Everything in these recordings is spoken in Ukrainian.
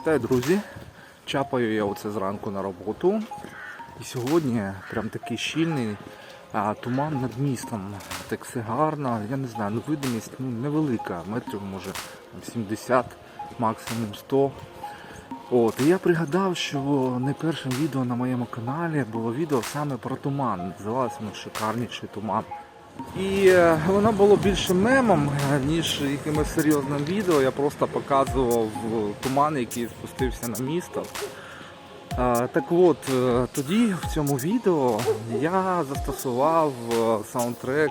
Вітаю, друзі! Чапаю я оце зранку на роботу. І сьогодні прям такий щільний а, туман над містом. Так все гарно, я не знаю, ну видимість ну, невелика, метрів може 70, максимум 100. От, і я пригадав, що не першим відео на моєму каналі було відео саме про туман. Називалося воно шикарніший туман. І е, воно було більше мемом, е, ніж якимось серйозним відео. Я просто показував е, туман, який спустився на місто. Так от, тоді в цьому відео я застосував саундтрек.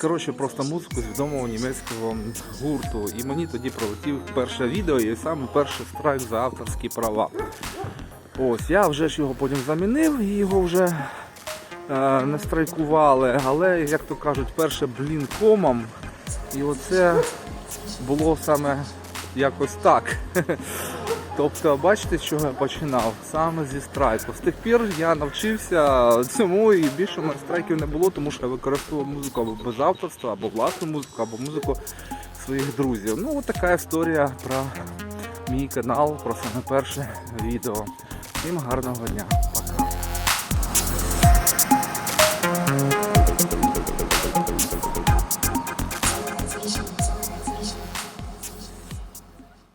Коротше, просто музику з відомого німецького гурту. І мені тоді пролетів перше відео і саме перший страйк за авторські права. Ось, я вже ж його потім замінив і його вже не страйкували, але, як то кажуть, перше блін комом. І оце було саме якось так. Тобто, бачите, з чого я починав? Саме зі страйку. З тих пір я навчився цьому і більше у мене страйків не було, тому що я використовував музику або без авторства, або власну музику, або музику своїх друзів. Ну, от така історія про мій канал, про саме перше відео. Всім гарного дня.